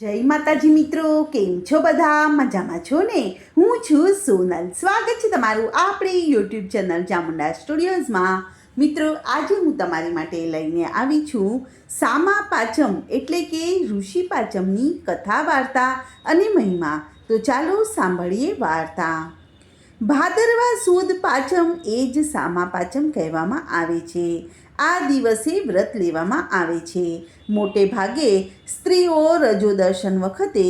જય માતાજી મિત્રો, કેમ છો બધા? મજામાં છો ને? હું છું સોનલ. સ્વાગત છે તમારું આપણી યુટ્યુબ ચેનલ ચામુંડા સ્ટુડિયોઝમાં. મિત્રો, આજે હું તમારી માટે લઈને આવી છું સામા પાચમ, એટલે કે ઋષિ પાચમની કથા વાર્તા અને મહિમા. તો ચાલો સાંભળીએ વાર્તા. ભાદરવા સુદ પાચમ એ જ સામા પાચમ કહેવામાં આવે છે. આ દિવસે વ્રત લેવામાં આવે છે. મોટે ભાગે સ્ત્રીઓ રજો દર્શન વખતે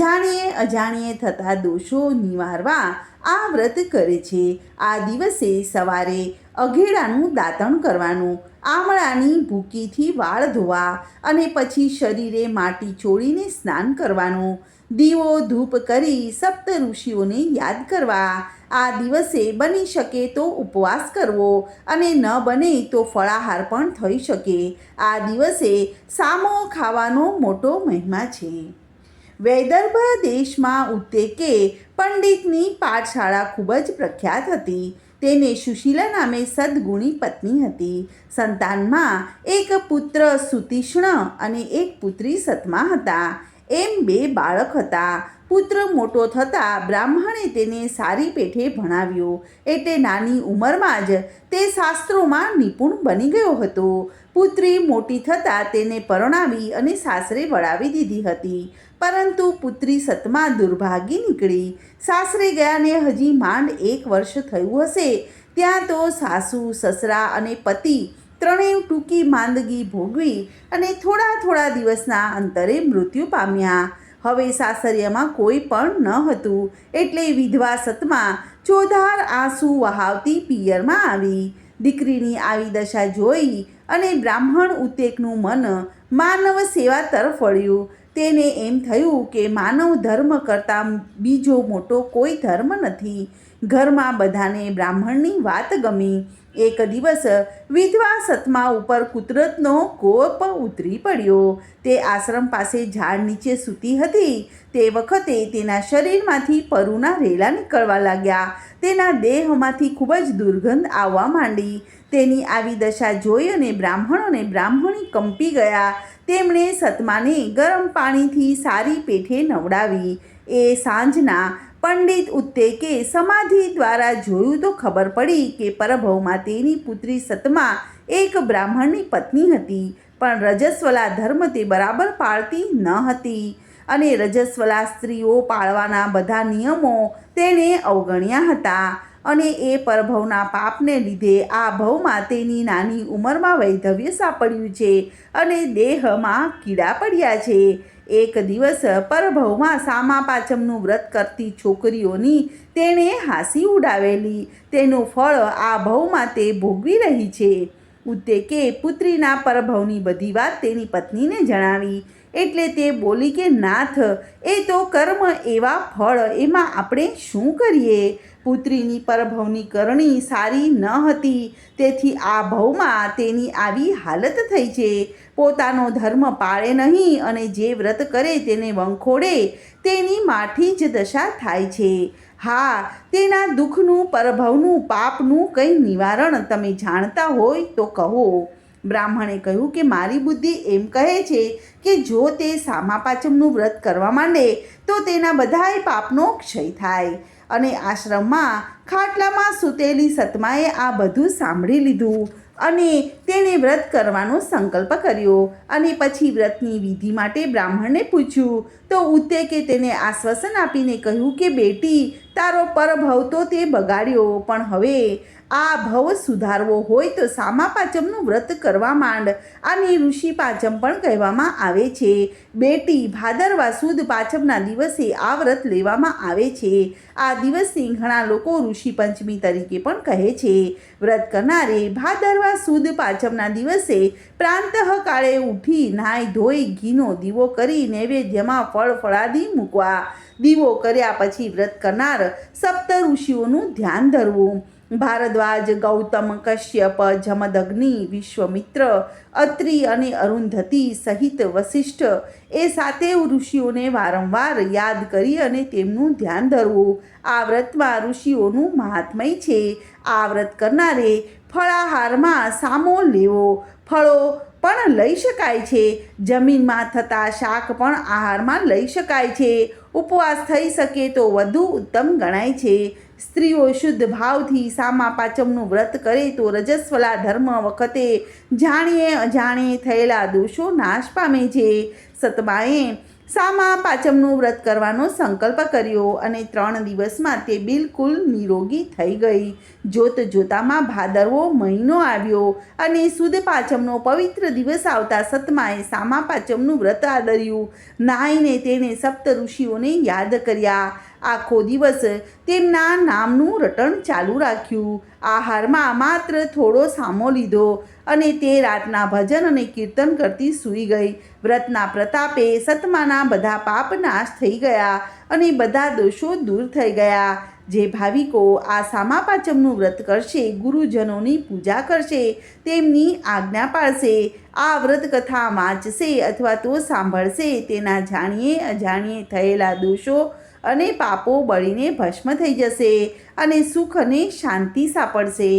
જાણીએ અજાણીએ થતા દોષો નિવારવા આ વ્રત કરે છે. આ દિવસે સવારે અઘેડાનું દાંતણ કરવાનું, આમળાની ભૂકીથી વાળ ધોવા અને પછી શરીરે માટી છોડીને સ્નાન કરવાનું, દીવો ધૂપ કરી સપ્ત ઋષિઓને યાદ કરવા આ દિવસે બની શકે તો ઉપવાસ કરવો અને ન બને તો ફળાહાર પણ થઈ શકે. આ દિવસે સામો ખાવાનો મોટો મહિમા છે. વૈદર્ભ દેશમાં ઉત્તેકે પંડિતની પાઠશાળા ખૂબ જ પ્રખ્યાત હતી. તેને સુશીલા નામે સદગુણી પત્ની હતી. સંતાનમાં એક પુત્ર સુતિષ્ણ અને એક પુત્રી સતમા હતા. એમ બે બાળક હતા. પુત્ર મોટો થતાં બ્રાહ્મણે તેને સારી પેઠે ભણાવ્યો. એટલે નાની ઉંમરમાં જ તે શાસ્ત્રોમાં નિપુણ બની ગયો હતો. પુત્રી મોટી થતાં તેને પરણાવી અને સાસરે વળાવી દીધી હતી. પરંતુ પુત્રી સતમા દુર્ભાગી નીકળી. સાસરે ગયાને હજી માંડ એક વર્ષ થયું હશે. ત્યાં તો સાસુ, સસરા અને પતિ ત્રણેય ટૂંકી માંદગી ભોગવી અને થોડા થોડા દિવસના અંતરે મૃત્યુ પામ્યા. હવે સાસરિયામાં કોઈ પણ ન હતું. એટલે વિધવા સતમાં ચોધાર આંસુ વહાવતી પિયરમાં આવી. દીકરીની આવી દશા જોઈ અને બ્રાહ્મણ ઉત્તેકનું મન માનવ સેવા તરફ વળ્યું. તેને એમ થયું કે માનવ ધર્મ કરતાં બીજો મોટો કોઈ ધર્મ નથી. ઘરમાં બધાને બ્રાહ્મણની વાત ગમી. એક દિવસ વિધવા સતમા ઉપર કુદરતનો કોપ ઉતરી પડ્યો. તે આશ્રમ પાસે ઝાડ નીચે સૂતી હતી. તે વખતે તેના શરીરમાંથી પરુના રેલા નીકળવા લાગ્યા. તેના દેહમાંથી ખૂબ જ દુર્ગંધ આવવા માંડી. તેની આવી દશા જોઈ અને બ્રાહ્મણ અને બ્રાહ્મણી કંપી ગયા. તેમણે સતમાને ગરમ પાણીથી સારી પેઠે નવડાવી. એ સાંજના પંડિત ઉત્તેકે સમાધિ દ્વારા જોયું તો ખબર પડી કે પરભવમાં તેની પુત્રી સતમા એક બ્રાહ્મણની પત્ની હતી, પણ રજસ્વલા ધર્મ તે બરાબર પાળતી ન હતી અને રજસ્વલા સ્ત્રીઓ પાળવાના બધા નિયમો તેણે અવગણ્યા હતા. અને એ પરભવના પાપને લીધે આ ભવમાં તેની નાની ઉંમરમાં વૈધવ્ય સાંપડ્યું છે અને દેહમાં કીડા પડ્યા છે. એક દિવસ પરભવમાં સામા પાચમનું વ્રત કરતી છોકરીઓની તેણે હાંસી ઉડાવેલી. તેનું ફળ આ ભવમાં તે ભોગવી રહી છે. ઉદ્દેકે પુત્રીના પરભવની બધી વાત તેની પત્નીને જણાવી. એટલે તે બોલી કે, નાથ, એ તો કર્મ એવા ફળ, એમાં આપણે શું કરીએ? પુત્રીની પરભવની કરણી સારી ન હતી, તેથી આ ભવમાં તેની આવી હાલત થઈ છે. પોતાનો ધર્મ પાળે નહીં અને જે વ્રત કરે તેને વંખોડે. તેની માઠી જ દશા થાય છે. હા, તેના દુઃખનું, પરભવનું, પાપનું કંઈ નિવારણ તમે જાણતા હોય તો કહો. બ્રાહ્મણે કહ્યું કે મારી બુદ્ધિ એમ કહે છે કે જો તે સામા પાચમનું વ્રત કરવા માંડે, તો તેના બધાય પાપનો ક્ષય થાય. અને આશ્રમમાં ખાટલામાં સૂતેલી સતમાએ આ બધું સાંભળી લીધું અને તેણે વ્રત કરવાનો સંકલ્પ કર્યો. અને પછી વ્રતની વિધિ માટે બ્રાહ્મણને પૂછ્યું, તો ઉત્તેકે તેને આશ્વાસન આપીને કહ્યું કે, બેટી, તારો પરભવ તો તે બગાડ્યો, પણ હવે આ ભવ સુધારવો હોય તો સામા પાચમનું વ્રત કરવા માંડ. આને ઋષિ પાચમ પણ કહેવામાં આવે છે. બેટી ભાદરવા સુદ પાચમના દિવસે આ વ્રત લેવામાં આવે છે. આ દિવસને ઘણા લોકો ઋષિ પંચમી તરીકે પણ કહે છે. વ્રત કરનારે ભાદરવા સુદ પાચમના દિવસે પ્રાંતઃ કાળે ઉઠી નાહી ધોઈ ઘીનો દીવો કરી નૈવેદ્યમાં ફળ ફળાદી મૂકવા. દીવો કર્યા પછી વ્રત કરનાર સપ્ત ઋષિઓનું ધ્યાન ધરવું. ભારદ્વાજ ગૌતમ કશ્યપ જમદગ્નિ વિશ્વમિત્ર અત્રિ અને અરુંધતી સહિત વશિષ્ઠ એ સાતે ઋષિઓને વારંવાર યાદ કરી અને તેમનું ધ્યાન ધરવું. આ વ્રતમાં ઋષિઓનું મહાત્મય છે. આ વ્રત કરનારે ફળાહારમાં સામો લેવો. ફળો પણ લઈ શકાય છે. જમીનમાં થતા શાક પણ આહારમાં લઈ શકાય છે. ઉપવાસ થઈ શકે તો વધુ ઉત્તમ ગણાય છે. સ્ત્રીઓ શુદ્ધ ભાવથી સામા પાચમનું વ્રત કરે તો રજસ્વલા ધર્મ વખતે જાણીએ અજાણે થયેલા દોષો નાશ પામે છે. સતમાએ સામા પાચમનું વ્રત કરવાનો સંકલ્પ કર્યો અને ત્રણ દિવસમાં તે બિલકુલ નિરોગી થઈ ગઈ. જોત જોતામાં ભાદરવો મહિનો આવ્યો અને સુદ પાચમનો પવિત્ર દિવસ આવતા સતમાએ સામા પાચમનું વ્રત આદર્યું. નાઈને તેણે સપ્ત ઋષિઓને યાદ કર્યા. આખો દિવસ તેમના નામનું રટણ ચાલુ રાખ્યું. આહારમાં માત્ર થોડો સામો લીધો અને તે રાતના ભજન અને કીર્તન કરતી સૂઈ ગઈ. વ્રતના પ્રતાપે સતમાના બધા પાપ નાશ થઈ ગયા અને બધા દોષો દૂર થઈ ગયા. જે ભાવિકો આ સામાપાચમનું વ્રત કરશે, ગુરુજનોની પૂજા કરશે, તેમની આજ્ઞા પાળશે, આ વ્રત કથા વાંચશે અથવા તો સાંભળશે તેના જાણીએ અજાણીએ થયેલા દોષો અને પાપો બળીને ભસ્મ થઈ જશે અને સુખ અને શાંતિ સાંપડશે.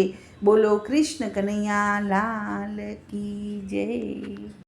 બોલો કૃષ્ણ કનૈયા, લાલ કી જય.